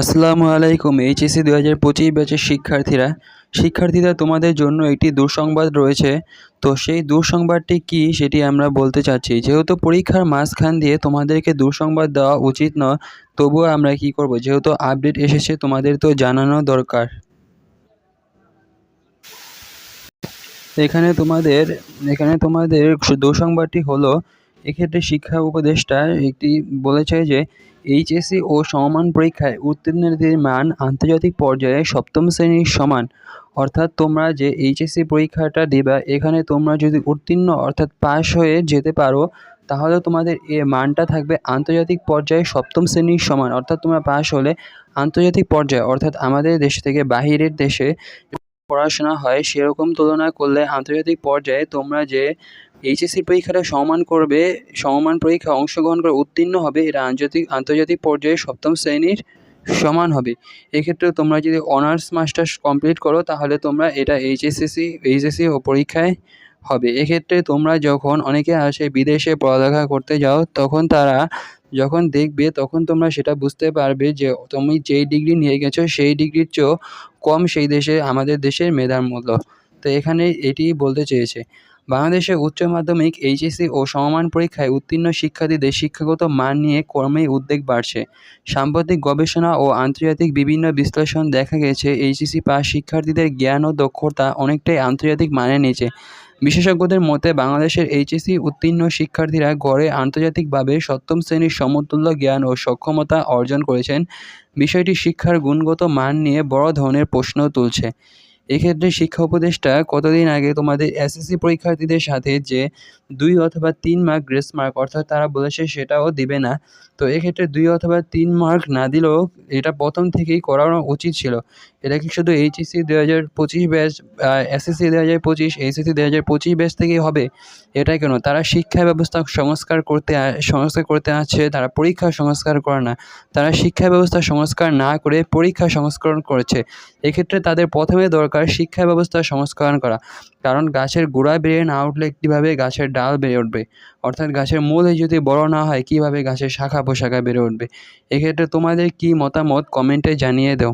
আসসালামু আলাইকুম, এইচএসসি দু হাজার পঁচিশ ব্যাচের শিক্ষার্থীরা। শিক্ষার্থীরা, তোমাদের জন্য একটি দুঃসংবাদ রয়েছে। তো সেই দুঃসংবাদটি কি সেটি আমরা বলতে চাচ্ছি। যেহেতু পরীক্ষার মাঝখান দিয়ে তোমাদেরকে দুঃসংবাদ দেওয়া উচিত নয়, তবুও আমরা কী করব? যেহেতু আপডেট এসেছে, তোমাদের তো জানানো দরকার। এখানে তোমাদের এখানে তোমাদের দুঃসংবাদটি হলো এক্ষেত্রে শিক্ষা উপদেষ্টা একটি বলেছে যে এইচএসসি ও সমমান পরীক্ষায় উত্তীর্ণদের মান আন্তর্জাতিক পর্যায়ে সপ্তম শ্রেণির সমান। অর্থাৎ তোমরা যে এইচএসসি পরীক্ষাটা দেবা, এখানে তোমরা যদি উত্তীর্ণ অর্থাৎ পাশ হয়ে যেতে পারো, তাহলে তোমাদের এ মানটা থাকবে আন্তর্জাতিক পর্যায়ে সপ্তম শ্রেণির সমান। অর্থাৎ তোমরা পাশ হলে আন্তর্জাতিক পর্যায়ে, অর্থাৎ আমাদের দেশ থেকে বাহিরের দেশে পড়াশোনা হয়, সেরকম তুলনা করলে আন্তর্জাতিক পর্যায়ে তোমরা যে এইচএসসি পরীক্ষাটা সমমান করবে সমমান পরীক্ষায় অংশগ্রহণ করে উত্তীর্ণ হবে, এটা আন্তর্জাতিক আন্তর্জাতিক পর্যায়ে সপ্তম শ্রেণির সমান হবে। এক্ষেত্রে তোমরা যদি অনার্স মাস্টার্স কমপ্লিট করো, তাহলে তোমরা এটা এইচএসসি এইচএসসি পরীক্ষায় হবে। এক্ষেত্রে তোমরা যখন অনেকে আসে বিদেশে পড়ালেখা করতে যাও, তখন তারা যখন দেখবে, তখন তোমরা সেটা বুঝতে পারবে যে তুমি যেই ডিগ্রি নিয়ে গেছো, সেই ডিগ্রির চেয়েও কম সেই দেশে, আমাদের দেশের মেধার মূল্য। তো এখানে এটিই বলতে চেয়েছে। বাংলাদেশে উচ্চ মাধ্যমিক, এইচএসসি ও সমমান পরীক্ষায় উত্তীর্ণ শিক্ষার্থীদের শিক্ষাগত মান নিয়ে ক্রমেই উদ্বেগ বাড়ছে। সাম্প্রতিক গবেষণা ও আন্তর্জাতিক বিভিন্ন বিশ্লেষণ দেখা গেছে, এইচএসসি পাস শিক্ষার্থীদের জ্ঞান ও দক্ষতা অনেকটাই আন্তর্জাতিক মানের নিচে। বিশেষজ্ঞদের মতে, বাংলাদেশের এইচএসসি উত্তীর্ণ শিক্ষার্থীরা গড়ে আন্তর্জাতিকভাবে সপ্তম শ্রেণির সমতুল্য জ্ঞান ও সক্ষমতা অর্জন করেছেন। বিষয়টি শিক্ষার গুণগত মান নিয়ে বড় ধরনের প্রশ্ন তুলছে। এক্ষেত্রে শিক্ষা উপদেষ্টা, কতদিন আগে তোমাদের এসএসসি পরীক্ষার্থীদের সাথে যে দুই অথবা তিন মার্ক গ্রেস মার্ক অর্থাৎ তারা বলেছে সেটাও দিবে না? তো এক্ষেত্রে দুই অথবা তিন মার্ক না দিলেও এটা প্রথম থেকেই করানো উচিত ছিল। এটা কি শুধু এইচএসসি দু হাজার পঁচিশ ব্যাচ এসএসসি দু হাজার পঁচিশ এইচএসসি দু হাজার পঁচিশ ব্যাচ থেকেই হবে? এটা কেন? তারা শিক্ষা ব্যবস্থা সংস্কার করতে সংস্কার করতে আসছে, তারা পরীক্ষা সংস্কার করে না। তারা শিক্ষা ব্যবস্থা সংস্কার না করে পরীক্ষা সংস্করণ করেছে। এক্ষেত্রে তাদের প্রথমে দরকার শিক্ষা ব্যবস্থা সংস্করণ করা। কারণ গাছের গোড়া বেড়ে না উঠলে কীভাবে গাছের ডাল বেড়ে উঠবে? অর্থাৎ গাছের মূলে যদি বড় না হয়, কীভাবে গাছের শাখা পোশাখা বেড়ে উঠবে? এক্ষেত্রে তোমাদের কী মতামত কমেন্টে জানিয়ে দাও।